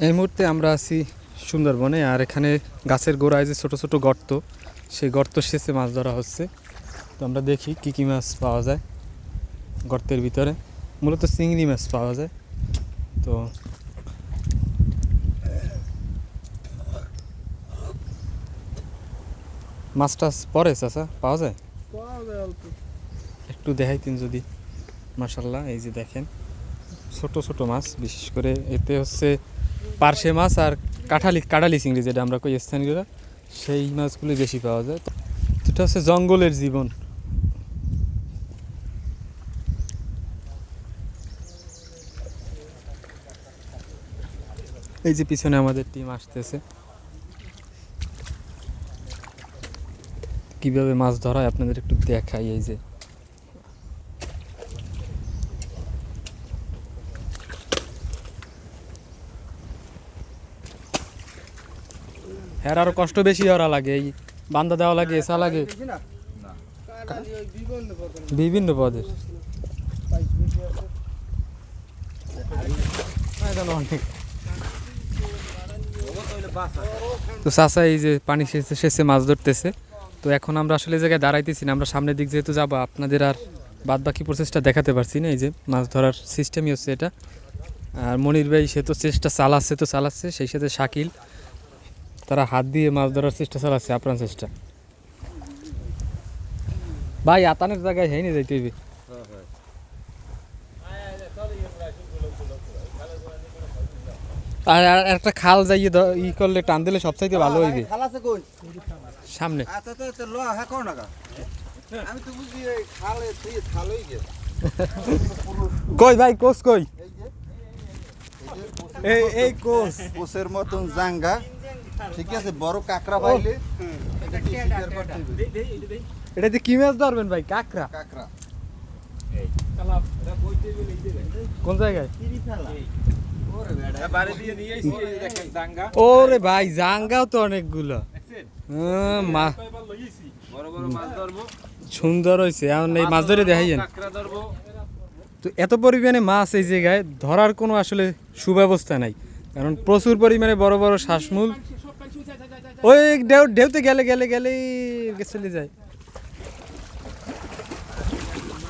এই মুহূর্তে আমরা আছি সুন্দরবনে আর এখানে গাছের গোড়ায় যে ছোট ছোট গর্ত সেই গর্ত শেষে মাছ ধরা হচ্ছে। তো আমরা দেখি কি কি মাছ পাওয়া যায় গর্তের ভিতরে। মূলত চিংড়ি মাছ পাওয়া যায়। তো মাছ টাছ পরে চাচা? পাওয়া যায়? একটু দেখাইতেন যদি মার্শাল্লাহ এই যে দেখেন। ছোট ছোট মাছ বিশেষ করে এতে হচ্ছে পার্শে মাছ আর কাঠালি কাটালি চিংড়ি যেটা আমরা কই স্থানীয়রা, সেই মাছগুলি বেশি পাওয়া যায়। এটা হচ্ছে জঙ্গলের জীবন। এই যে পিছনে আমাদের টিম আসতেছে। কীভাবে মাছ ধরা হয় আপনাদের একটু দেখাই এই যে। হ্যাঁ আরও কষ্ট বেশি ওরা লাগে, এই বান্দা দেওয়া লাগে, এসা লাগে। বিভিন্ন পদের। তো চাষা এই যে পানি সেচে সেচে মাছ ধরতেছে। তো এখন আমরা আসলে জায়গায় দাঁড়াইতেছি না, আমরা সামনের দিক যেহেতু যাব, আপনাদের আর বাদ বাকি প্রসেসটা দেখাতে পারছি না, এই যে মাছ ধরার সিস্টেমই হচ্ছে এটা। আর মনির ভাই, সে তো চেষ্টা চালাচ্ছে, তো চালাচ্ছে, সেই সাথে শাকিল। তারা হাত দিয়ে মাছ ধরার চেষ্টা চালাচ্ছে আপ্রাণ চেষ্টা ভাই আতানের জায়গায় হয়নি যাইতে হইবে আর একটা খাল যাইয়ে ই করলে টান দিলে সবচাইতে ভালো হইবে সামনে আচ্ছা হ্যাঁ কই ভাই কোস কই এই কোস কোসের মতন জাঙ্গা ঠিক আছে বড় কাকড়া পাইলে এটা? এটাতে কি মাছ ধরবেন ভাই? কাকড়া? কাকড়া। কোন জায়গায়? ওরে দিয়ে ভাই জাঙ্গাও তো অনেকগুলো। হ্যাঁ, মা বড় বড় মাছ সুন্দর হয়েছে এখন এই মাছ ধরে কাঁকড়া তো এত পরিমাণে মাছ এই জায়গায় ধরার কোনো আসলে সুব্যবস্থা নাই। কারণ প্রচুর পরিমাণে বড় বড় শ্বাসমূল ওই ঢেউ, ঢেউতে গেলে গেলে, গেলেই চলে যায়।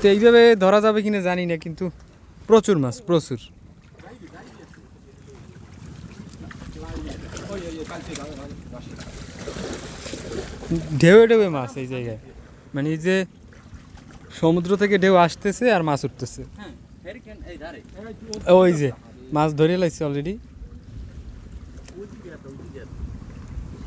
তো এইভাবে ধরা যাবে কিনা জানি না, কিন্তু প্রচুর মাছ, প্রচুর। ঢেউয়ে ঢেউয়ে মাছ এই জায়গায়। মানে এই যে সমুদ্র থেকে ঢেউ আসতেছে আর মাছ উঠতেছে। ওই যে, মাছ ধরে লাইছে অলরেডি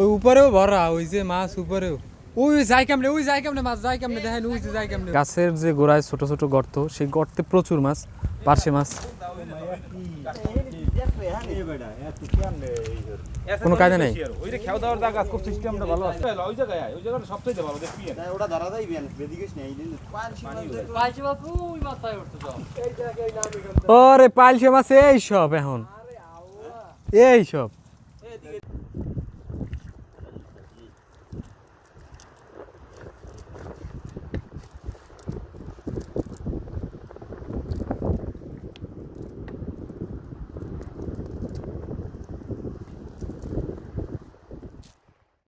ওই উপরেও ভরা, ওই যে মাছ উপরেও। ওই যাই ওই যাই কেমনে মাছ যাই দেখেন, ওই কেমনে। গাছের যে গোড়ায় ছোট ছোট গর্ত, সেই গর্তে প্রচুর মাছ পার্শে মাছ। কোনো কাজে নেই। ওই যে খেয়াল দেওয়ার দাগ খুব সিস্টেমটা ভালো আছে। ওই জায়গায় ওই জায়গাটা সবথেকে ভালো দেখবি না, ওটা যাই বেন বেদিকে নেই দিন। পাঁচশো ওরে পাইলসে মাছ এই সব এখন। এই সব।